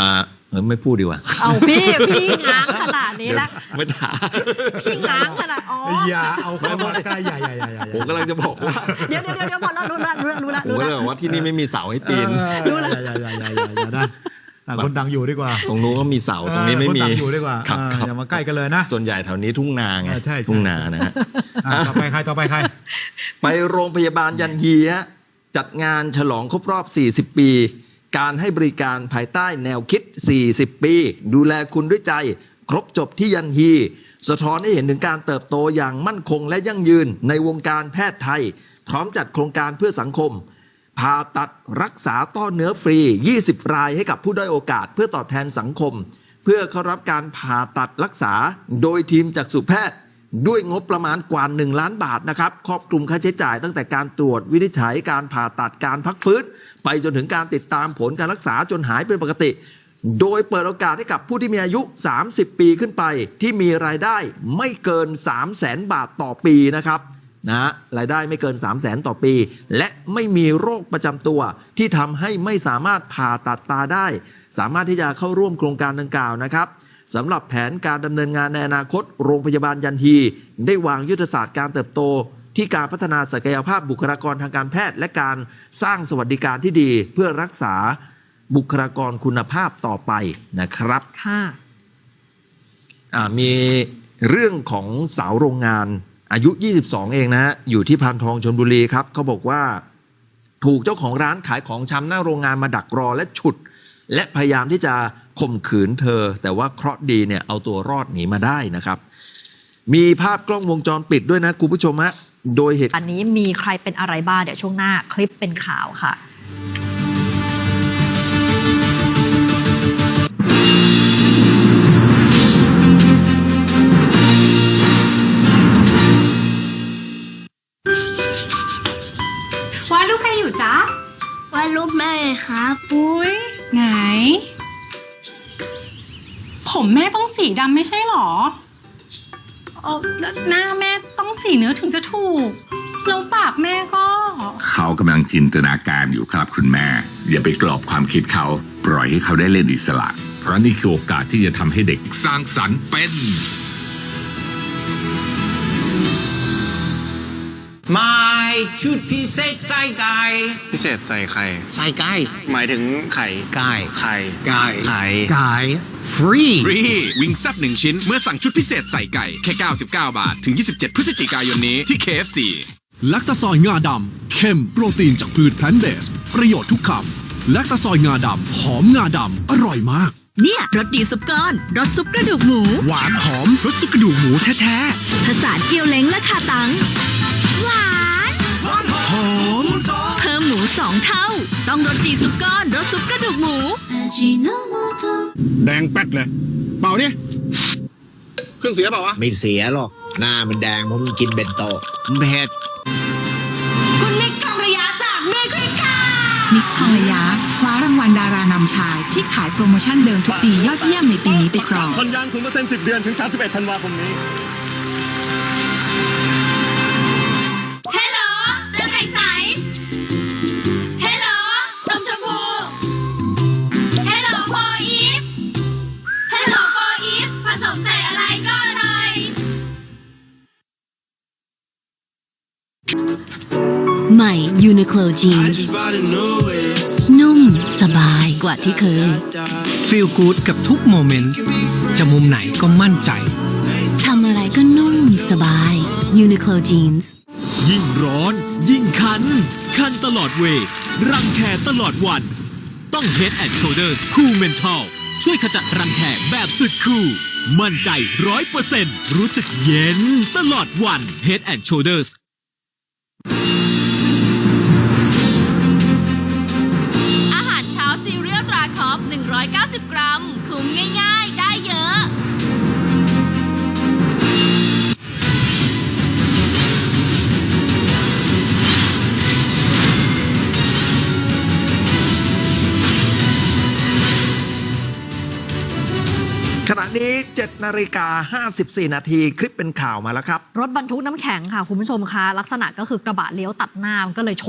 อ่าเออไม่พูดดีกว่า เอาพี่พี่ง้างขนาดนี้แล้วไม่ถามพี่ง้างขนาดอ๋ออย่าเอาเข้ามาใกล้อย่าอย่าอย่าอย่าผมกำลังจะบอกว่าเดี๋ยวเดี๋ยวเดี๋ยวพอแล้วรู้ละรู้ละรู้ละผมรู้ก็ละเลยบอกว่าที่นี่ไม่มีเสาให้ปีนรู้แล้วอย่าอย่าอย่าอย่าอย่าอย่านะอะคนดังอยู่ดีกว่า ตรงนู้นก็มีเสาตรงนี้ไม่เออคนมีดังอยู่ดีกว่าครับอ่าครับอย่ามาใกล้กันเลยนะ ส่วนใหญ่แถวนี้ทุ่งนาไงเออใช่ใช่ทุ่งนานะฮะอะต่อไปใครต่อไปใคร ไปโรงพยาบาลยันฮีฮะจัดงานฉลองครบรอบ 40 ปี การให้บริการภายใต้แนวคิด 40 ปี ดูแลคุณด้วยใจ ครบจบที่ยันฮี สะท้อนให้เห็นถึงการเติบโตอย่างมั่นคงและยั่งยืนในวงการแพทย์ไทย พร้อมจัดโครงการเพื่อสังคมผ่าตัดรักษาต้อเนื้อฟรี 20 รายให้กับผู้ด้อยโอกาสเพื่อตอบแทนสังคม เพื่อเข้ารับการผ่าตัดรักษาโดยทีมจากสุแพทย์ ด้วยงบประมาณกว่า 1 ล้านบาทนะครับครอบคลุมค่าใช้จ่ายตั้งแต่การตรวจวินิจฉัยการผ่าตัดการพักฟื้น ไปจนถึงการติดตามผลการรักษาจนหายเป็นปกติ โดยเปิดโอกาสให้กับผู้ที่มีอายุ 30 ปีขึ้นไป ที่มีรายได้ไม่เกิน 3 0 0แสนบาทต่อปีนะครับนะรายได้ไม่เกิน 3 0 0แสนต่อปี และไม่มีโรคประจำตัว ที่ทำให้ไม่สามารถผ่าตัดตาได้ สามารถที่จะเข้าร่วมโครงการดังกล่าวนะครับ สำหรับแผนการดำเนินงานในอนาคต โรงพยาบาลยันฮีได้วางยุทธศาสตร์การเติบโต ที่การพัฒนาศักยภาพบุคลากรทางการแพทย์ และการสร้างสวัสดิการที่ดีเพื่อรักษาบุคลากรคุณภาพต่อไปนะครับค่ะอ่ามีเรื่องของสาวโรงงาน อายุ 22 เองนะฮะอยู่ที่พานทองชนบุรีครับเขาบอกว่า ถูกเจ้าของร้านขายของชำหน้าโรงงานมาดักรอและฉุด และพยายามที่จะ ข่มขืนเธอ แต่ว่าเคราะห์ดีเนี่ยเอาตัวรอดหนีมาได้นะครับ มีภาพกล้องวงจรปิดด้วยนะคุณผู้ชมฮะโดยเหตุอันนี้มีใครเป็นอะไรบ้างเดี๋ยวช่วงหน้าคลิปเป็นข่าวค่ะวาดรูปใครอยู่จ๊ะวาดรูปแม่ครับอุ้ยไหน ผมแม่ต้องสีดำไม่ใช่หรอเออแล้วหน้าแม่ต้องสีเนื้อถึงจะถูก แล้วปากแม่ก็ เขากำลังจินตนาการอยู่ครับคุณแม่ อย่าไปกรอบความคิดเขา ปล่อยให้เขาได้เล่นอิสระ เพราะนี่คือโอกาสที่จะทำให้เด็กสร้างสรรค์เป็นไม่ ชุดพิเศษใส่ไก่พิเศษใส่ไข่ ใส่ไก่หมายถึงไข่ ไก่ไข่ ไก่ไข่ ไก่ ฟรีฟรีวิงแซบหนึ่งชิ้น เมื่อสั่งชุดพิเศษใส่ไก่ แค่ 99 บาท ถึง 27 พฤศจิกายนนี้ที่ KFC แลคตาซอยงาดำเข้มโปรตีนจากพืชแพลนเบส ประโยชน์ทุกคำแลคตาซอยงาดำหอมงาดำอร่อยมาก เนี่ยรสดีซุปก้อนรสซุปกระดูกหมู หวานหอมรสซุปกระดูกหมูแท้ผสานเกี๊ยวเล้งและคาตังหวานๆหอ มเพิ่มหมูสองเท่า ต้องรสดีซุปก้อนรสซุปกระดูกหมู แดงแป๊ดเลย เปล่าดิเครื่องเสียเปล่าวะไม่เสียหรอก หน้ามันแดงเพราะมันกินเบนโตะมันเผ็ดคุณนิกทองระยะจากเมฆริกานิกทองระยะคว้ารางวัลดารานำชาย ที่ขายโปรโมชั่นเดิมทุกปียอดเยี่ยมในปีนี้ไปครองพันยางศูนย์เปอร์เซ็นต์สิบเดือนถึง 31 ธันวาคมนี้ ใหม่ Uniqlo Jeans นุ่มสบายกว่าที่เคย ฟีลกู๊ดกับทุกโมเมนต์จะมุมไหนก็มั่นใจ ทำอะไรก็นุ่มสบาย Uniqlo Jeans ยิ่งร้อน ยิ่งคัน คันตลอดเวย์รังแคตลอดวัน ต้อง Head and Shoulders Cool Mental ช่วยขจัดรังแคแบบสุดคูลมั่นใจร้อยเปอร์เซ็นต์รู้สึกเย็นตลอดวัน Head and Shoulders อฟ190 กรัม คุ้มง่าย ๆ ได้เยอะ ขณะนี้ 7นาฬิกา54 นาทีคลิปเป็นข่าวมาแล้วครับ รถบรรทุกน้ำแข็งค่ะ คุณผู้ชมคะลักษณะก็คือกระบะเลี้ยวตัดหน้ามันก็เลยชน